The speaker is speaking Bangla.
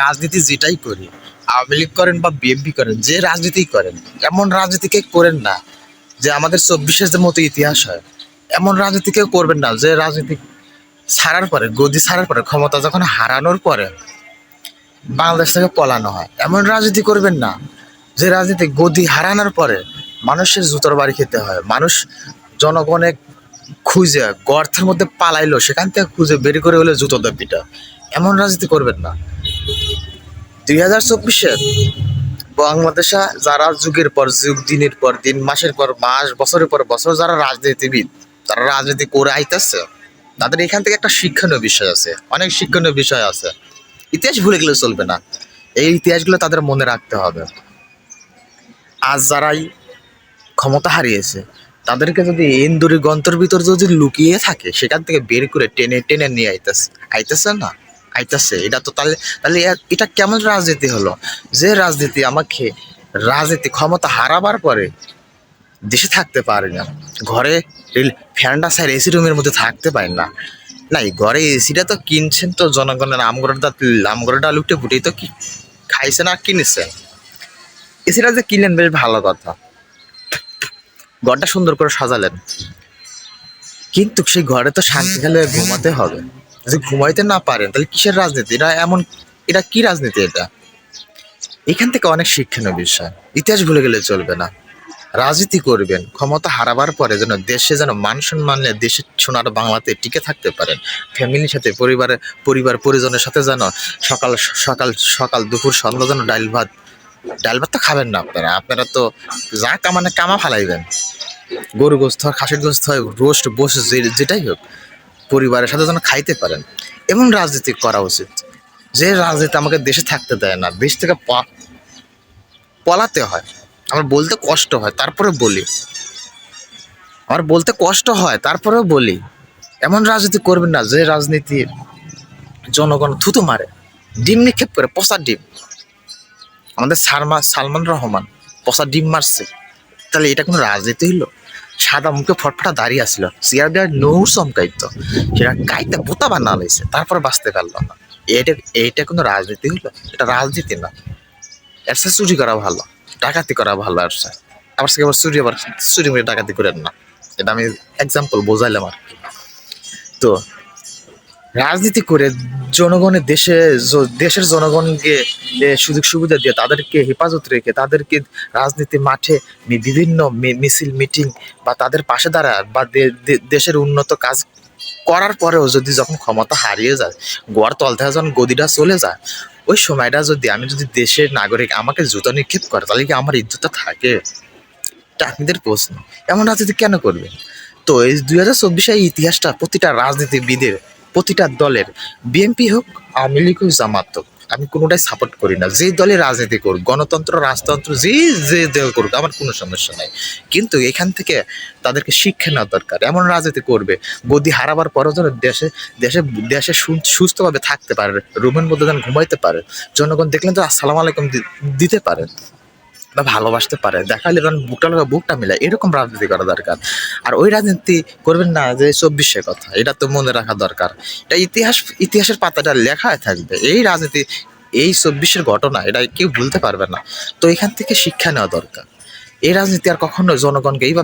রাজনীতি যেটাই করি, আওয়ামী লীগ করেন বা বিএনপি করেন, যে রাজনীতি করেন, এমন রাজনীতিকে করেন না যে আমাদের চব্বিশের যে মতো ইতিহাস হয়। এমন রাজনীতি কেউ করবেন না যে রাজনীতি ছাড়ার পরে, গদি ছাড়ার পরে, ক্ষমতা যখন হারানোর পরে বাংলাদেশ থেকে পলানো হয়, এমন রাজনীতি করবেন না যে রাজনীতি গদি হারানোর পরে মানুষের জুতোর বাড়ি খেতে হয়, মানুষ জনগণে খুঁজে গর্তের মধ্যে পালাইলো, সেখান থেকে খুঁজে বের করে হলে জুতো দেয় এমন রাজনীতি করবেন না। দুই হাজার চব্বিশে বাংলাদেশে যারা যুগের পর যুগ, দিনের পর দিন, মাসের পর মাস, বছরের পর বছর যারা রাজনীতিবিদ, তারা রাজনীতি করে আইতেছে, তাদের এখান থেকে একটা শিক্ষণীয় বিষয় আছে, অনেক শিক্ষণীয় বিষয় আছে। ইতিহাস ভুলে গেলে চলবে না। এই ইতিহাসগুলো তাদের মনে রাখতে হবে। আজ যারাই ক্ষমতা হারিয়েছে, তাদেরকে যদি ইন্দুরি গন্তর ভিতর যদি লুকিয়ে থাকে, সেখান থেকে বের করে টেনে টেনে নিয়ে আইতেছে আইতেছে না? আইতেছে, এটা তো তাহলে তাহলে এটা কেমন রাজনীতি হলো? যে রাজনীতি আমাকে রাজনীতি ক্ষমতা হারাবার পরে দেশে থাকতে পারে না, ঘরে ফ্যানটা স্যার এসি রুমের মধ্যে থাকতে পারেন না। না এই ঘরে এসিটা তো কিনছেন তো জনগণের আমগরের দা লুটে ফুটেই তো কি খাইছেন আর কিনেছেন? এসিটা যে কিনলেন বেশ ভালো কথা। ঘরটা সুন্দর করে সাজালেন। কিন্তু সেই ঘরে তো শান্তি খেলে ঘুমাতে হবে। যদি ঘুমাইতে না পারেন, তাহলে কিসের রাজনীতি? এটা এমন, এটা কি রাজনীতি এটা? এখান থেকে অনেক শিক্ষণীয় বিষয়। ইতিহাস ভুলে গেলে চলবে না। রাজনীতি করবেন, ক্ষমতা হারাবার পরে যেন দেশে যেন মান সম্মান দেশের সোনার বাংলাতে টিকে থাকতে পারেন। ফ্যামিলির সাথে পরিবারের পরিবার, পরিজনের সাথে যেন সকাল সকাল সকাল দুপুর সন্ধ্যা যেন ডাল ভাত ডাল ভাত তো খাবেন না আপনারা। আপনারা তো যা কামানে কামা ফালাইবেন। গরু গোস্ত খাসির গোস্ত হয়, রোস্ট, বস যেটাই হোক। পরিবারের সাথে যেন খাইতে পারেন। এমন রাজনীতি করা উচিত। যে রাজনীতি আমাকে দেশে থাকতে দেয় না, দেশ থেকে পলাতে হয়। আমার বলতে কষ্ট হয় তারপরে বলি। আমার বলতে কষ্ট হয়, তারপরেও বলি। এমন রাজনীতি করবেন না, যে রাজনীতি জনগণ থুতু মারে। ডিম নিক্ষেপ করে, পচা ডিম। আমাদের সালমা সালমান রহমান পচা ডিম মারছে। তাহলে এটা কোনো রাজনীতি হইল সাদা মুখে ফটফটা দাঁড়িয়ে আসলো সিয়ার দেওয়ার নৌর চমকাইতো। সেটা কাইতে বোতা বানা লাইছে তারপর বাঁচতে পারল না। এটা এইটা কোনো রাজনীতি হলো এটা রাজনীতি না। এর চুরি করা ভালো, ডাকাতি করা ভালো আর আবার সে আবার চুরি আবার চুরি মেরে ডাকাতি করেন না। এটা আমি এক্সাম্পল বোঝাইলাম আর কি। তো রাজনীতি করে জনগণের দেশে দেশের জনগণকে সুযোগ সুবিধা দিয়ে তাদেরকে হেফাজত রেখে তাদেরকে রাজনীতি মাঠে বিভিন্ন মিছিল, মিটিং বা তাদের পাশে দাঁড়া বা দেশের উন্নত কাজ করার পরেও যদি যখন ক্ষমতা হারিয়ে যায়, গোয়ার তল থেকে যখন গদিটা চলে যায়, ওই সময়টা যদি আমি যদি দেশের নাগরিক আমাকে জুতো নিক্ষেপ করে, তাহলে কি আমার ইজ্জতটা থাকে? আপনাদের প্রশ্ন। এমন রাজনীতি কেন করবে? তো এই দুই হাজার চব্বিশে ইতিহাসটা প্রতিটা রাজনীতিবিদের প্রতিটা দলের বিএনপি হোক আওয়ামী লীগ হোক জামাত হোক, আমি কোনোটাই সাপোর্ট করি না। যে দলে রাজনীতি করুক, গণতন্ত্র, রাজতন্ত্র, যে যে দল করুক, আমার কোনো সমস্যা নাই। কিন্তু এখান থেকে তাদেরকে শিক্ষা নেওয়া দরকার। এমন রাজনীতি করবে, গদি হারাবার পরও যেন দেশে দেশে দেশে সুস্থভাবে থাকতে পারে, রুমের মধ্যে যেন ঘুমাইতে পারে। জনগণ দেখলেন তো আসসালাম আলাইকুম দিতে পারে। বা ভালোবাসতে পারে। দেখালে কারণ বুকটা লোক বুকটা মিলে এরকম রাজনীতি করা দরকার। আর ওই রাজনীতি করবেন না যে চব্বিশের কথা, এটা তো মনে রাখা দরকার। এটা ইতিহাস, ইতিহাসের পাতাটা লেখায় থাকবে। এই রাজনীতি, এই চব্বিশের ঘটনা, এটা কেউ ভুলতে পারবে না। তো এখান থেকে শিক্ষা নেওয়া দরকার। এই রাজনীতি আর কখনো জনগণকে এইভাবে